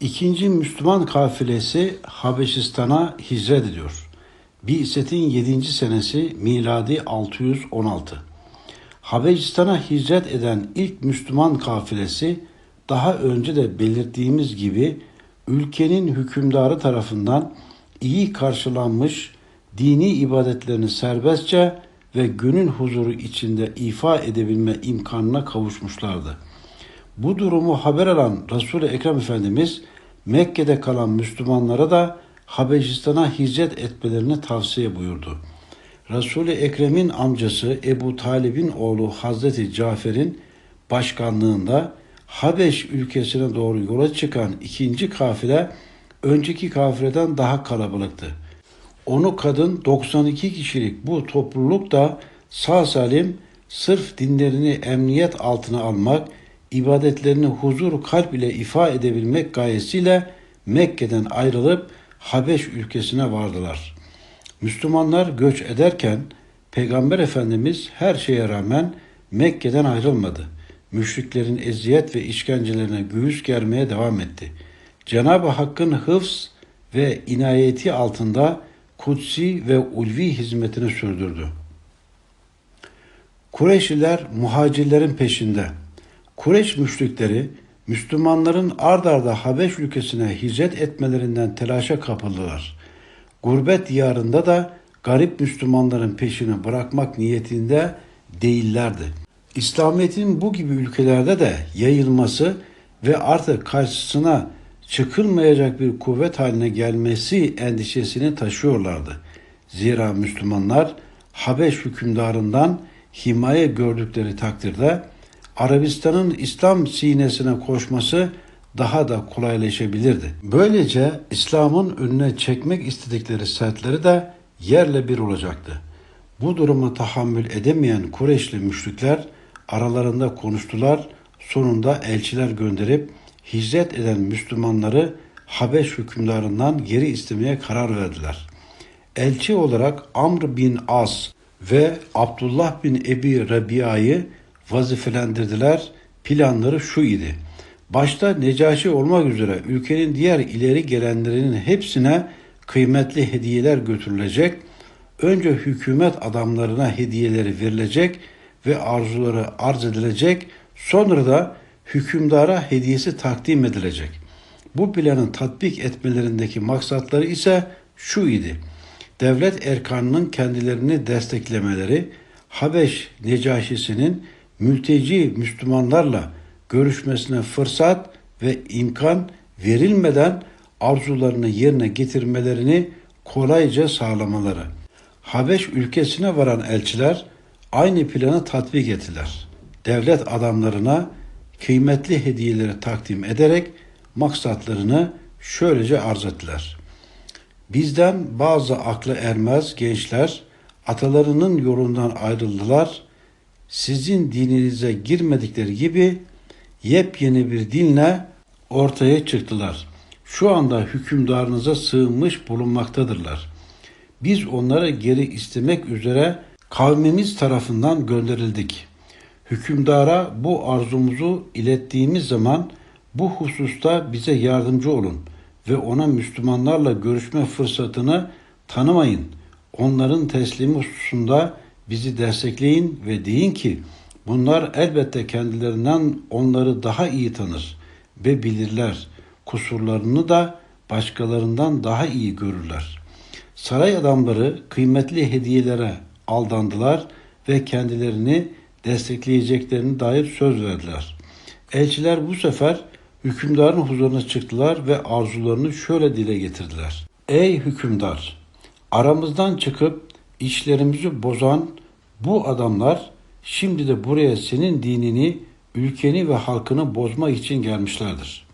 İkinci Müslüman kafilesi Habeşistan'a hicret ediyor. Bi'setin 7. senesi miladi 616. Habeşistan'a hicret eden ilk Müslüman kafilesi daha önce de belirttiğimiz gibi ülkenin hükümdarı tarafından iyi karşılanmış dini ibadetlerini serbestçe ve gönül huzuru içinde ifa edebilme imkanına kavuşmuşlardı. Bu durumu haber alan Resul-i Ekrem Efendimiz Mekke'de kalan Müslümanlara da Habeşistan'a hicret etmelerini tavsiye buyurdu. Resul-i Ekrem'in amcası Ebu Talib'in oğlu Hazreti Cafer'in başkanlığında Habeş ülkesine doğru yola çıkan ikinci kafile önceki kafileden daha kalabalıktı. Onu kadın 92 kişilik bu topluluk da sağ salim sırf dinlerini emniyet altına almak, ibadetlerini huzur kalp ile ifa edebilmek gayesiyle Mekke'den ayrılıp Habeş ülkesine vardılar. Müslümanlar göç ederken Peygamber Efendimiz her şeye rağmen Mekke'den ayrılmadı. Müşriklerin eziyet ve işkencelerine göğüs germeye devam etti. Cenab-ı Hakk'ın hıfz ve inayeti altında kutsi ve ulvi hizmetini sürdürdü. Kureyşliler muhacirlerin peşinde. Kureyş müşrikleri Müslümanların ard arda Habeş ülkesine hicret etmelerinden telaşa kapıldılar. Gurbet diyarında da garip Müslümanların peşini bırakmak niyetinde değillerdi. İslamiyet'in bu gibi ülkelerde de yayılması ve artık karşısına çıkılmayacak bir kuvvet haline gelmesi endişesini taşıyorlardı. Zira Müslümanlar Habeş hükümdarından himaye gördükleri takdirde Arabistan'ın İslam sinesine koşması daha da kolaylaşabilirdi. Böylece İslam'ın önüne çekmek istedikleri sertleri de yerle bir olacaktı. Bu duruma tahammül edemeyen Kureyşli müşrikler aralarında konuştular. Sonunda elçiler gönderip hicret eden Müslümanları Habeş hükümdarından geri istemeye karar verdiler. Elçi olarak Amr bin As ve Abdullah bin Ebi Rabia'yı vazifelendirdiler. Planları şu idi. Başta Necaşi olmak üzere ülkenin diğer ileri gelenlerinin hepsine kıymetli hediyeler götürülecek. Önce hükümet adamlarına hediyeleri verilecek ve arzuları arz edilecek. Sonra da hükümdara hediyesi takdim edilecek. Bu planın tatbik etmelerindeki maksatları ise şu idi. Devlet erkanının kendilerini desteklemeleri, Habeş Necaşisi'nin mülteci Müslümanlarla görüşmesine fırsat ve imkan verilmeden arzularını yerine getirmelerini kolayca sağlamaları. Habeş ülkesine varan elçiler aynı planı tatbik ettiler. Devlet adamlarına kıymetli hediyeleri takdim ederek maksatlarını şöylece arz ettiler. Bizden bazı aklı ermez gençler atalarının yolundan ayrıldılar. Sizin dininize girmedikleri gibi yepyeni bir dinle ortaya çıktılar. Şu anda hükümdarınıza sığınmış bulunmaktadırlar. Biz onları geri istemek üzere kavmimiz tarafından gönderildik. Hükümdara bu arzumuzu ilettiğimiz zaman bu hususta bize yardımcı olun ve ona Müslümanlarla görüşme fırsatını tanımayın. Onların teslimi hususunda bizi destekleyin ve deyin ki bunlar elbette kendilerinden onları daha iyi tanır ve bilirler. Kusurlarını da başkalarından daha iyi görürler. Saray adamları kıymetli hediyelere aldandılar ve kendilerini destekleyeceklerini dair söz verdiler. Elçiler bu sefer hükümdarın huzuruna çıktılar ve arzularını şöyle dile getirdiler. Ey hükümdar! Aramızdan çıkıp işlerimizi bozan bu adamlar şimdi de buraya senin dinini, ülkeni ve halkını bozmak için gelmişlerdir.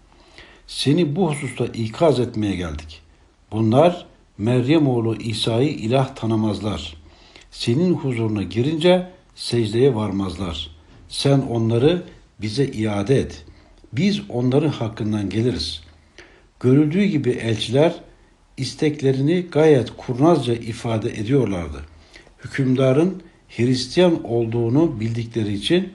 Seni bu hususta ikaz etmeye geldik. Bunlar Meryem oğlu İsa'yı ilah tanımazlar. Senin huzuruna girince secdeye varmazlar. Sen onları bize iade et. Biz onların hakkından geliriz. Görüldüğü gibi elçiler isteklerini gayet kurnazca ifade ediyorlardı. Hükümdarın Hristiyan olduğunu bildikleri için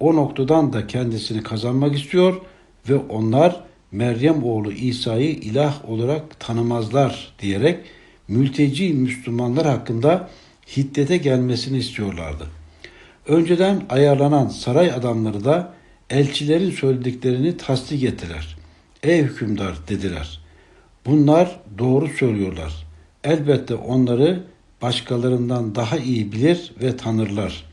o noktadan da kendisini kazanmak istiyor ve onlar Meryem oğlu İsa'yı ilah olarak tanımazlar diyerek mülteci Müslümanlar hakkında hiddete gelmesini istiyorlardı. Önceden ayarlanan saray adamları da elçilerin söylediklerini tasdik ettiler. Ey hükümdar dediler. Bunlar doğru söylüyorlar. Elbette onları başkalarından daha iyi bilir ve tanırlar.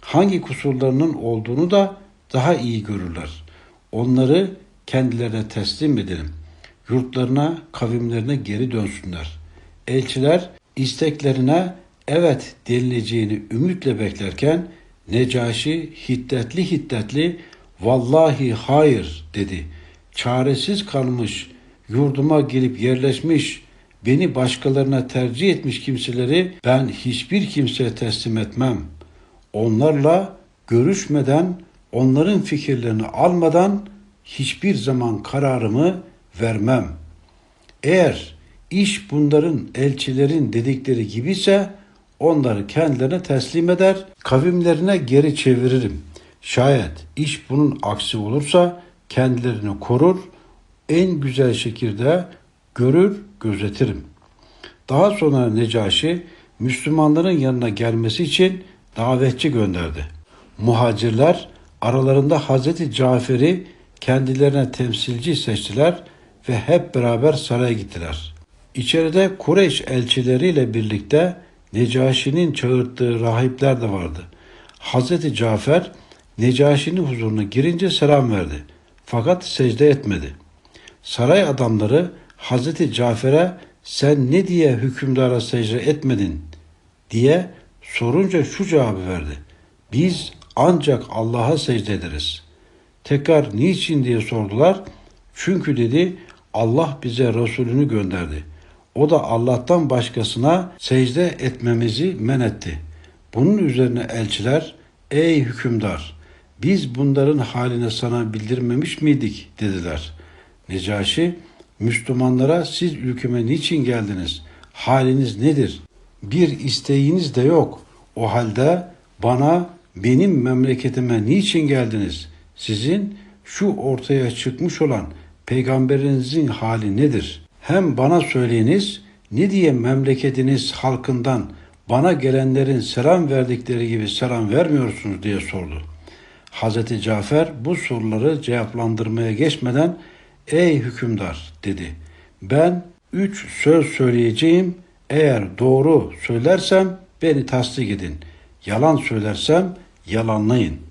Hangi kusurlarının olduğunu da daha iyi görürler. Onları kendilerine teslim edelim. Yurtlarına, kavimlerine geri dönsünler. Elçiler isteklerine evet denileceğini ümitle beklerken Necaşi hiddetli hiddetli vallahi hayır dedi. Çaresiz kalmış, yurduma gelip yerleşmiş, beni başkalarına tercih etmiş kimseleri ben hiçbir kimseye teslim etmem. Onlarla görüşmeden, onların fikirlerini almadan hiçbir zaman kararımı vermem. Eğer iş bunların elçilerin dedikleri gibiyse onları kendilerine teslim eder, kavimlerine geri çeviririm. Şayet iş bunun aksi olursa kendilerini korur, en güzel şekilde görür, gözetirim. Daha sonra Necaşi Müslümanların yanına gelmesi için davetçi gönderdi. Muhacirler aralarında Hazreti Cafer'i kendilerine temsilci seçtiler ve hep beraber saraya gittiler. İçeride Kureyş elçileriyle birlikte Necaşi'nin çağırttığı rahipler de vardı. Hazreti Cafer Necaşi'nin huzuruna girince selam verdi. Fakat secde etmedi. Saray adamları Hazreti Cafer'e sen ne diye hükümdara secde etmedin diye sorunca şu cevabı verdi. Biz ancak Allah'a secde ederiz. Tekrar niçin diye sordular. Çünkü dedi Allah bize Resulünü gönderdi. O da Allah'tan başkasına secde etmemizi men etti. Bunun üzerine elçiler ey hükümdar biz bunların haline sana bildirmemiş miydik dediler. Necaşi Müslümanlara siz ülkeme niçin geldiniz? Haliniz nedir? Bir isteğiniz de yok. O halde bana benim memleketime niçin geldiniz? Sizin şu ortaya çıkmış olan peygamberinizin hali nedir? Hem bana söyleyiniz ne diye memleketiniz halkından bana gelenlerin selam verdikleri gibi selam vermiyorsunuz diye sordu. Hazreti Cafer bu soruları cevaplandırmaya geçmeden ey hükümdar dedi. Ben üç söz söyleyeceğim. Eğer doğru söylersem beni tasdik edin. Yalan söylersem yalanlayın.''